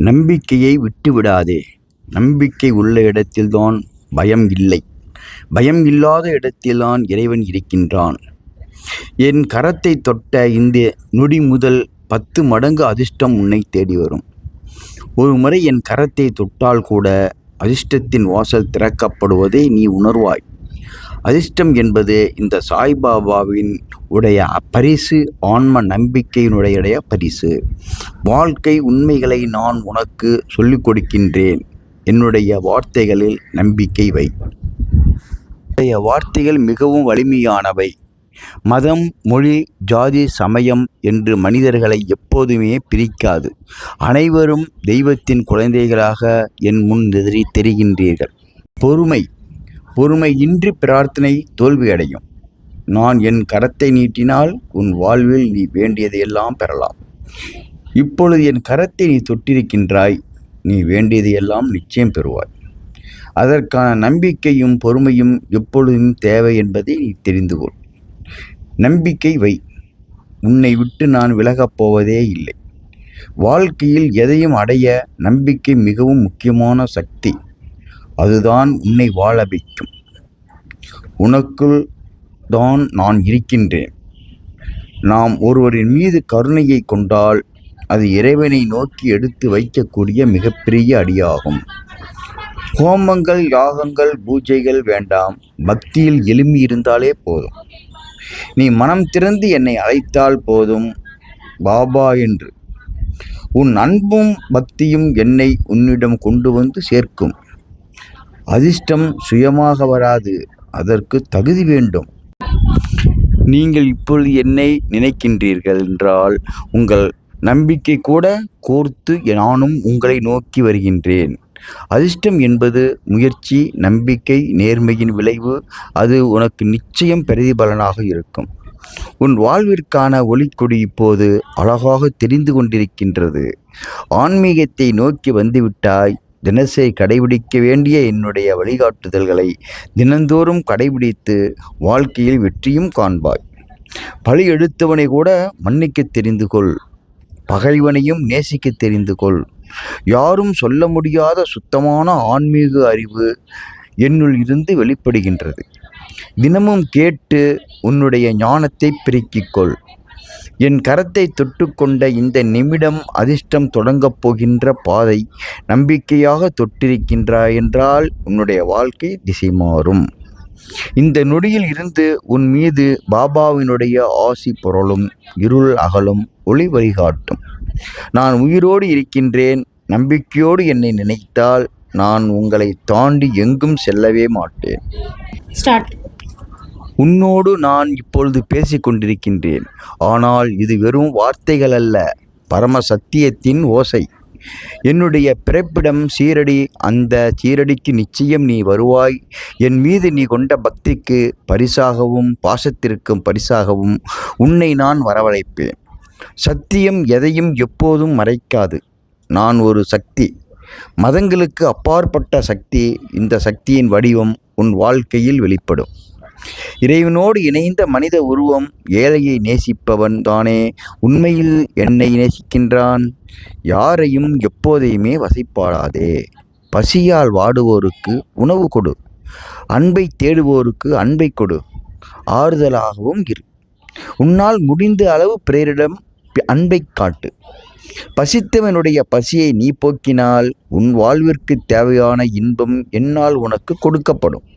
நம்பிக்கையை விட்டுவிடாதே. நம்பிக்கை உள்ள இடத்தில்தான் பயம் இல்லை. பயம் இல்லாத இடத்தில்தான் இறைவன் இருக்கின்றான். என் கரத்தை தொட்ட இந்த நொடி முதல் பத்து மடங்கு அதிர்ஷ்டம் உன்னை தேடி வரும். ஒரு முறை என் கரத்தை தொட்டால் கூட அதிர்ஷ்டத்தின் வாசல் திறக்கப்படுவதை நீ உணர்வாய். அதிர்ஷ்டம் என்பது இந்த சாய்பாபாவின் உடைய பரிசு ஆன்ம நம்பிக்கையினுடைய பரிசு. வாழ்க்கை உண்மைகளை நான் உனக்கு சொல்லிக் கொடுக்கின்றேன். என்னுடைய வார்த்தைகளில் நம்பிக்கை வை. என்னுடைய வார்த்தைகள் மிகவும் வலிமையானவை. மதம் மொழி ஜாதி சமயம் என்று மனிதர்களை எப்போதுமே பிரிக்காது. அனைவரும் தெய்வத்தின் குழந்தைகளாக என் முன் எதிரி தெரிகின்றீர்கள். பொறுமை பொறுமையின்றி பிரார்த்தனை தோல்வியடையும். நான் என் கரத்தை நீட்டினால் உன் வாழ்வில் நீ வேண்டியதையெல்லாம் பெறலாம். இப்பொழுது என் கரத்தை நீ தொட்டிருக்கின்றாய் நீ வேண்டியதையெல்லாம் நிச்சயம் பெறுவாய். அதற்கான நம்பிக்கையும் பொறுமையும் எப்பொழுதும் தேவை என்பதை நீ தெரிந்து கொள். நம்பிக்கை வை. உன்னை விட்டு நான் விலகப் போவதே இல்லை. வாழ்க்கையில் எதையும் அடைய நம்பிக்கை மிகவும் முக்கியமான சக்தி. அதுதான் உன்னை வாழ வைக்கும். உனக்குள் தான் நான் இருக்கின்றேன். நாம் ஒருவரின் மீது கருணையை கொண்டால் அது இறைவனை நோக்கி எடுத்து வைக்கக்கூடிய மிகப்பெரிய அடியாகும். ஹோமங்கள் யாகங்கள் பூஜைகள் வேண்டாம். பக்தியில் எளிமை இருந்தாலே போதும். நீ மனம் திறந்து என்னை அழைத்தால் போதும். பாபா என்று. உன் அன்பும் பக்தியும் என்னை உன்னிடம் கொண்டு வந்து சேர்க்கும். அதிர்ஷ்டம் சுயமாக வராது. அதற்கு தகுதி வேண்டும். நீங்கள் இப்பொழுது என்னை நினைக்கின்றீர்கள் என்றால் உங்கள் நம்பிக்கை கூட கோர்த்து நானும் உங்களை நோக்கி வருகின்றேன். அதிர்ஷ்டம் என்பது முயற்சி நம்பிக்கை நேர்மையின் விளைவு. அது உனக்கு நிச்சயம் பிரதிபலனாக இருக்கும். உன் வாழ்விற்கான ஒளிக்கொடி இப்போது அழகாக தெரிந்து கொண்டிருக்கின்றது. ஆன்மீகத்தை நோக்கி வந்துவிட்டாய். தினசரி கடைபிடிக்க வேண்டிய என்னுடைய வழிகாட்டுதல்களை தினந்தோறும் கடைபிடித்து வாழ்க்கையில் வெற்றியும் காண்பாய். பழி எடுத்தவனை கூட மன்னிக்க தெரிந்து கொள். பகைவனையும் நேசிக்க தெரிந்து கொள். யாரும் சொல்ல முடியாத சுத்தமான ஆன்மீக அறிவு என்னுள் இருந்து வெளிப்படுகின்றது. தினமும் கேட்டு உன்னுடைய ஞானத்தை பெருக்கிக்கொள் என் கரத்தை தொட்டுக்கொண்ட இந்த நிமிடம் அதிர்ஷ்டம் தொடங்கப் போகின்ற பாதை நம்பிக்கையாக தொட்டிருக்கின்றாய் என்றால் உன்னுடைய வாழ்க்கை திசை மாறும். இந்த நொடியில் இருந்து உன் மீது பாபாவினுடைய ஆசி பொருளும் இருள் அகலும் ஒளி வழிகாட்டும். நான் உயிரோடு இருக்கின்றேன் நம்பிக்கையோடு என்னை நினைத்தால் நான் உங்களை தாண்டி எங்கும் செல்லவே மாட்டேன். ஸ்டார்ட் உன்னோடு நான் இப்பொழுது பேசிக்கொண்டிருக்கின்றேன். ஆனால் இது வெறும் வார்த்தைகள் அல்ல பரம சத்தியத்தின் ஓசை. என்னுடைய பிறப்பிடம் சீரடி அந்த சீரடிக்கு நிச்சயம் நீ வருவாய். என் மீது நீ கொண்ட பக்திக்கு பரிசாகவும் பாசத்திற்கும் பரிசாகவும் உன்னை நான் வரவழைப்பேன். சத்தியம் எதையும் எப்போதும் மறைக்காது. நான் ஒரு சக்தி. மதங்களுக்கு அப்பாற்பட்ட சக்தி. இந்த சக்தியின் வடிவம் உன் வாழ்க்கையில் வெளிப்படும். இறைவனோடு இணைந்த மனித உருவம் ஏழையை நேசிப்பவன் தானே. உண்மையில் என்னை நேசிக்கின்றான். யாரையும் எப்போதையுமே வசைப்பாடாதே பசியால் வாடுவோருக்கு உணவு கொடு. அன்பை தேடுவோருக்கு அன்பை கொடு. ஆறுதலாகவும் இரு. உன்னால் முடிந்த அளவு பிறரிடம் அன்பை அன்பைக் காட்டு. பசித்தவனுடைய பசியை நீ போக்கினால் உன் வாழ்விற்கு தேவையான இன்பம் என்னால் உனக்கு கொடுக்கப்படும்.